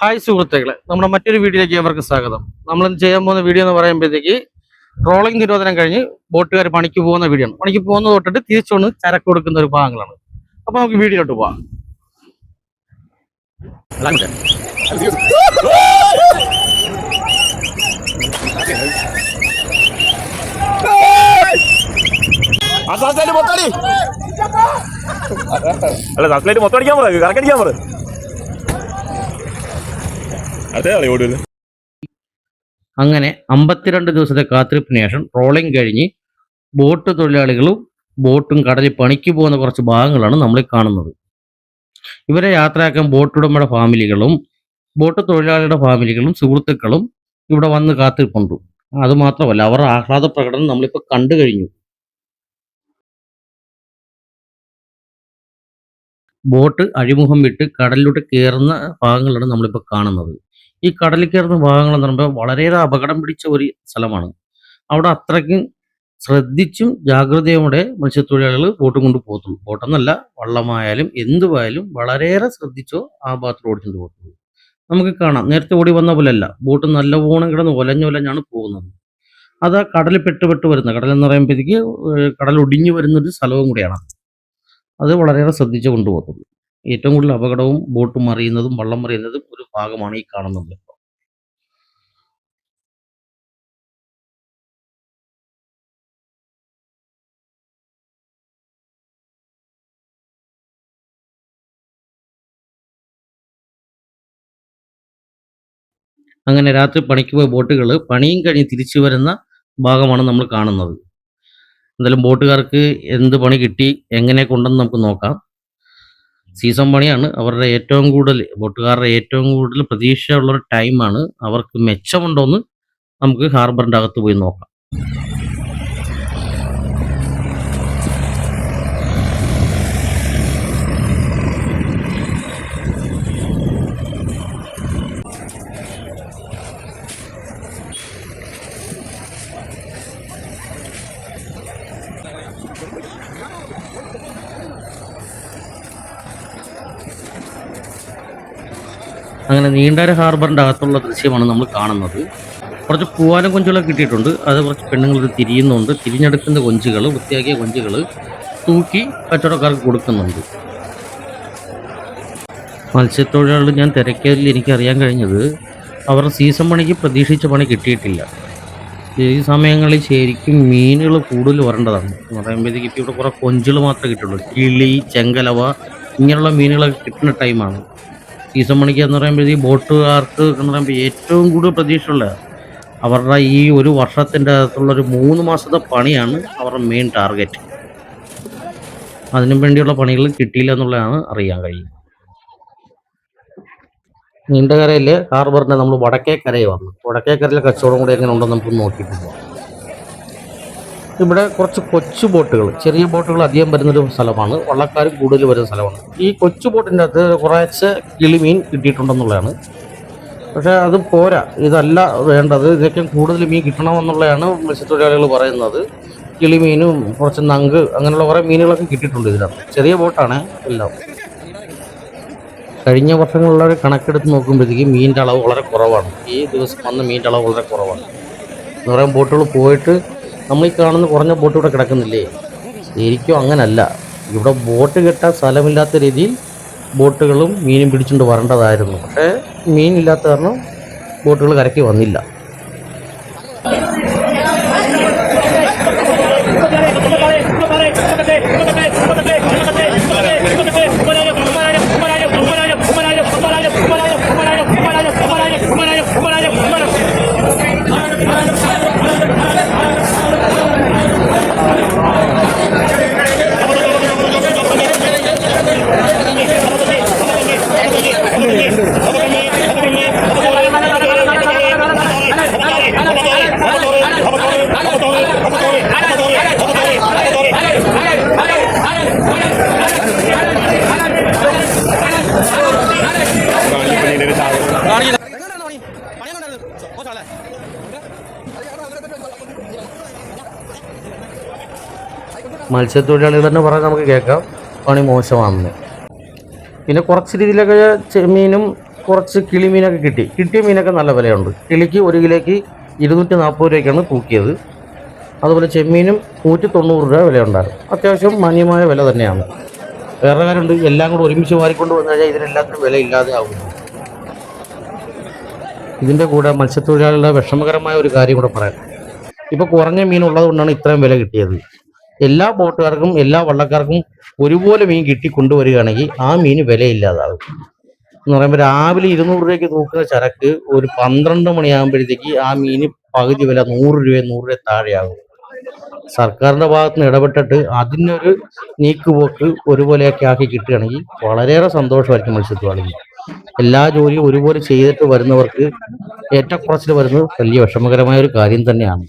Hi സുഹൃത്തുക്കളെ നമ്മുടെ മറ്റൊരു വീഡിയോയിലേക്ക് അവർക്ക് സ്വാഗതം. നമ്മൾ ചെയ്യാൻ പോകുന്ന വീഡിയോ എന്ന് പറയുമ്പോഴത്തേക്ക് ട്രോളിംഗ് നിരോധനം കഴിഞ്ഞ് ബോട്ടുകാർ പണിക്ക് പോകുന്ന വീഡിയോ ആണ്. പണിക്ക് പോകുന്നത് തൊട്ടിട്ട് തിരിച്ചുകൊണ്ട് ചരക്ക് കൊടുക്കുന്ന ഒരു ഭാഗങ്ങളാണ്. അപ്പൊ നമുക്ക് വീഡിയോയിലോട്ട് പോവാം. അല്ല മൊത്തം അടിക്കാൻ പറ കറക്കടിക്കാൻ പറ. അങ്ങനെ അമ്പത്തിരണ്ട് ദിവസത്തെ കാത്തിരിപ്പിന് ശേഷം ട്രോളിംഗ് കഴിഞ്ഞ് ബോട്ട് തൊഴിലാളികളും ബോട്ടും കടലിൽ പണിക്ക് പോകുന്ന കുറച്ച് ഭാഗങ്ങളാണ് നമ്മൾ കാണുന്നത്. ഇവരെ യാത്രയാക്കാൻ ബോട്ട് ഉടമയുടെ ഫാമിലികളും ബോട്ട് തൊഴിലാളിയുടെ ഫാമിലികളും സുഹൃത്തുക്കളും ഇവിടെ വന്ന് കാത്തിരിപ്പുണ്ട്. അതുമാത്രമല്ല അവരുടെ ആഹ്ലാദ പ്രകടനം നമ്മളിപ്പോൾ കണ്ടു കഴിഞ്ഞു. ബോട്ട് അഴിമുഖം വിട്ട് കടലിലോട്ട് കയറുന്ന ഭാഗങ്ങളാണ് നമ്മളിപ്പോൾ കാണുന്നത്. ഈ കടലിൽ കയറുന്ന ഭാഗങ്ങൾ എന്ന് പറയുമ്പോൾ വളരെയേറെ അപകടം പിടിച്ച ഒരു സ്ഥലമാണ്. അവിടെ അത്രയ്ക്കും ശ്രദ്ധിച്ചും ജാഗ്രതയോടെ മത്സ്യത്തൊഴിലാളികൾ ബോട്ടും കൊണ്ട് പോകത്തുള്ളൂ. ബോട്ടെന്നല്ല വള്ളമായാലും എന്തുമായാലും വളരെയേറെ ശ്രദ്ധിച്ചോ ആ ഭാഗത്ത് ഓടിച്ചുകൊണ്ട് പോകത്തുള്ളൂ. നമുക്ക് കാണാം. നേരത്തെ ഓടി വന്ന പോലെയല്ല. ബോട്ട് നല്ലവണ്ണം കിടന്ന് ഒലഞ്ഞൊലഞ്ഞാണ് പോകുന്നത്. അത് ആ കടലിൽ പെട്ടുപെട്ട് വരുന്ന കടൽ എന്ന് പറയുമ്പോഴത്തേക്ക് കടൽ ഒടിഞ്ഞു വരുന്നൊരു സ്ഥലവും കൂടിയാണ് അത് വളരെയേറെ ശ്രദ്ധിച്ച് കൊണ്ടുപോകുന്നു ഏറ്റവും കൂടുതൽ അപകടവും ബോട്ട് മറിയുന്നതും വള്ളം മറിയുന്നതും ഒരു ഭാഗമാണ് ഈ കാണുന്നത്. അങ്ങനെ രാത്രി പണിക്ക് പോയ ബോട്ടുകൾ പണിയും കഴിഞ്ഞ് തിരിച്ചു വരുന്ന ഭാഗമാണ് നമ്മൾ കാണുന്നത്. എന്തായാലും ബോട്ടുകാർക്ക് എന്ത് പണി കിട്ടി എങ്ങനെ കൊണ്ടെന്ന് നമുക്ക് നോക്കാം. സീസൺ പണിയാണ്. അവരുടെ ഏറ്റവും കൂടുതൽ ബോട്ടുകാരുടെ ഏറ്റവും കൂടുതൽ പ്രതീക്ഷയുള്ള ഒരു ടൈമാണ്. അവർക്ക് മെച്ചമുണ്ടോന്ന് നമുക്ക് ഹാർബറിന്റെ അകത്ത് പോയി നോക്കാം. അങ്ങനെ നീണ്ടര ഹാർബറിന്റെ അകത്തുള്ള ദൃശ്യമാണ് നമ്മൾ കാണുന്നത്. കുറച്ച് പൂവാലം കൊഞ്ചുകളൊക്കെ കിട്ടിയിട്ടുണ്ട്. അത് കുറച്ച് പെണ്ണുങ്ങൾ തിരിയുന്നുണ്ട്. തിരിഞ്ഞെടുക്കുന്ന കൊഞ്ചുകൾ വൃത്തിയാക്കിയ കൊഞ്ചുകൾ തൂക്കി കച്ചവടക്കാർക്ക് കൊടുക്കുന്നുണ്ട്. മത്സ്യത്തൊഴിലാളികൾ ഞാൻ തിരക്കിയതിൽ എനിക്കറിയാൻ കഴിഞ്ഞത് അവർ സീസൺ പണിക്ക് പ്രതീക്ഷിച്ച പണി കിട്ടിയിട്ടില്ല. ഈ സമയങ്ങളിൽ ശരിക്കും മീനുകൾ കൂടുതൽ വരേണ്ടതാണ്. എന്ന് പറയുമ്പോഴത്തേക്ക് ഇപ്പോൾ ഇവിടെ കുറേ കൊഞ്ചുകൾ മാത്രമേ കിട്ടുള്ളൂ കിളി ചെങ്കലവ ഇങ്ങനെയുള്ള മീനുകളൊക്കെ കിട്ടുന്ന ടൈമാണ് സീസൺ മണിക്ക് എന്ന് പറയുമ്പോൾ ഈ ബോട്ടുകാർക്ക് എന്ന് പറയുമ്പോൾ ഏറ്റവും കൂടുതൽ പ്രതീക്ഷയുള്ള അവരുടെ ഈ ഒരു വർഷത്തിന്റെ അകത്തുള്ള ഒരു മൂന്ന് മാസത്തെ പണിയാണ് അവരുടെ മെയിൻ ടാർഗറ്റ് അതിനു വേണ്ടിയുള്ള പണികൾ കിട്ടിയില്ല എന്നുള്ളതാണ് അറിയാൻ കഴിയുന്നത്. നീണ്ടകരയിൽ ഹാർബറിന്റെ നമ്മൾ വടക്കേക്കരയിൽ വന്നു. വടക്കേക്കരയിലെ കച്ചവടം കൂടി എങ്ങനെ ഉണ്ടെന്ന് നമുക്ക് നോക്കിയിട്ട് പോകാം ഇവിടെ കുറച്ച് കൊച്ചു ബോട്ടുകൾ ചെറിയ ബോട്ടുകൾ അധികം വരുന്നൊരു സ്ഥലമാണ്. വള്ളക്കാർ കൂടുതൽ വരുന്ന സ്ഥലമാണ്. ഈ കൊച്ചു ബോട്ടിന്റെ അകത്ത് കുറച്ച് കിളിമീൻ കിട്ടിയിട്ടുണ്ടെന്നുള്ളതാണ്. പക്ഷേ അത് പോരാ. ഇതല്ല വേണ്ടത്. ഇതൊക്കെ കൂടുതൽ മീൻ കിട്ടണമെന്നുള്ളതാണ് മത്സ്യത്തൊഴിലാളികൾ പറയുന്നത്. കിളിമീനും കുറച്ച് നങ്ക് അങ്ങനെയുള്ള കുറേ മീനുകളൊക്കെ കിട്ടിയിട്ടുണ്ട് ഇതിനകത്ത്. ചെറിയ ബോട്ടാണ് എല്ലാം. കഴിഞ്ഞ വർഷങ്ങളുള്ള ഒരു കണക്കെടുത്ത് നോക്കുമ്പോഴത്തേക്ക് മീനിന്റെ അളവ് വളരെ കുറവാണ്. ഈ ദിവസം വന്ന മീനിന്റെ അളവ് വളരെ കുറവാണ്. എന്ന് പറയാൻ ബോട്ടുകൾ പോയിട്ട് നമ്മൾ ഈ കാണുന്ന കുറഞ്ഞ ബോട്ട് ഇവിടെ കിടക്കുന്നില്ലേ? ശരിക്കും അങ്ങനല്ല. ഇവിടെ ബോട്ട് കെട്ടാൻ സ്ഥലമില്ലാത്ത രീതിയിൽ ബോട്ടുകളും മീനും പിടിച്ചുകൊണ്ട് വരേണ്ടതായിരുന്നു. പക്ഷേ മീനില്ലാത്ത കാരണം ബോട്ടുകൾ കരയ്ക്ക് വന്നില്ല. മത്സ്യത്തൊഴിലാളികൾ തന്നെ പറയാൻ നമുക്ക് കേൾക്കാം. പണി മോശമാണെന്ന്. പിന്നെ കുറച്ച് രീതിയിലൊക്കെ ചെമ്മീനും കുറച്ച് കിളിമീനൊക്കെ കിട്ടി. കിട്ടിയ മീനൊക്കെ നല്ല വിലയുണ്ട്. കിളിക്ക് ഒരു കിലോയ്ക്ക് ഇരുന്നൂറ്റി നാൽപ്പത് രൂപയ്ക്കാണ് തൂക്കിയത് അതുപോലെ ചെമ്മീനും നൂറ്റി തൊണ്ണൂറ് രൂപ വിലയുണ്ടായിരുന്നു. അത്യാവശ്യം മാന്യമായ വില തന്നെയാണ്. വേറെ കാര്യമുണ്ട്. എല്ലാം കൂടെ ഒരുമിച്ച് മാറിക്കൊണ്ട് വന്നു കഴിഞ്ഞാൽ ഇതിനെല്ലാത്തിനും വില ഇല്ലാതെ ആകുന്നു ഇതിന്റെ കൂടെ മത്സ്യത്തൊഴിലാളികളുടെ വിഷമകരമായ ഒരു കാര്യം കൂടെ പറയാം. ഇപ്പോൾ കുറഞ്ഞ മീൻ കൊണ്ടാണ് ഇത്രയും വില കിട്ടിയത്. എല്ലാ ബോട്ടുകാർക്കും എല്ലാ വള്ളക്കാർക്കും ഒരുപോലെ മീൻ കിട്ടി കൊണ്ടുവരികയാണെങ്കിൽ ആ മീൻ വിലയില്ലാതാകും. എന്ന് പറയുമ്പോൾ രാവിലെ ഇരുന്നൂറ് രൂപയ്ക്ക് തൂക്കുന്ന ചരക്ക് ഒരു പന്ത്രണ്ട് മണിയാകുമ്പോഴത്തേക്ക് ആ മീന് പകുതി വില നൂറ് രൂപ നൂറ് രൂപ താഴെയാകും. സർക്കാരിന്റെ ഭാഗത്ത് നിന്ന് ഇടപെട്ടിട്ട് അതിനൊരു നീക്കുപോക്ക് ഒരുപോലെയൊക്കെ ആക്കി കിട്ടുകയാണെങ്കിൽ വളരെയേറെ സന്തോഷമായിരിക്കും മത്സ്യത്തൊഴിലാളികൾ എല്ലാ ജോലിയും ഒരുപോലെ ചെയ്തിട്ട് വരുന്നവർക്ക് ഏറ്റക്കുറച്ചിൽ വരുന്നത് വലിയ വിഷമകരമായ ഒരു കാര്യം തന്നെയാണ്.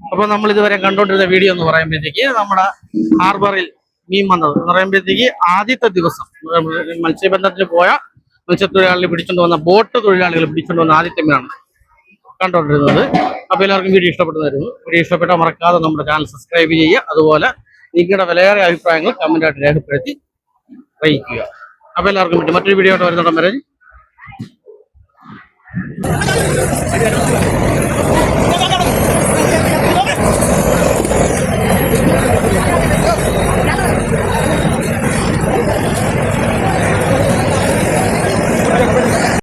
അപ്പൊ നമ്മൾ ഇതുവരെ കണ്ടുകൊണ്ടിരുന്ന വീഡിയോ എന്ന് പറയുമ്പോഴത്തേക്ക് നമ്മുടെ ഹാർബറിൽ മീൻ വന്നത് എന്ന് പറയുമ്പോഴത്തേക്ക് ആദ്യത്തെ ദിവസം മത്സ്യബന്ധനത്തിന് പോയ മത്സ്യത്തൊഴിലാളികൾ പിടിച്ചുകൊണ്ട് വന്ന ബോട്ട് തൊഴിലാളികൾ പിടിച്ചുകൊണ്ട് വന്ന ആദ്യത്തെ മീനാണ് കണ്ടുകൊണ്ടിരുന്നത് അപ്പൊ എല്ലാവർക്കും വീഡിയോ ഇഷ്ടപ്പെടുന്നതായിരുന്നു. വീഡിയോ ഇഷ്ടപ്പെട്ടാൽ മറക്കാതെ നമ്മുടെ ചാനൽ സബ്സ്ക്രൈബ് ചെയ്യുക. അതുപോലെ നിങ്ങളുടെ വിലയേറെ അഭിപ്രായങ്ങൾ കമന്റ് ആയിട്ട് രേഖപ്പെടുത്തി അറിയിക്കുക. അപ്പൊ എല്ലാവർക്കും മറ്റൊരു വീഡിയോ ആയിട്ട് വരുന്നിടം വരെ.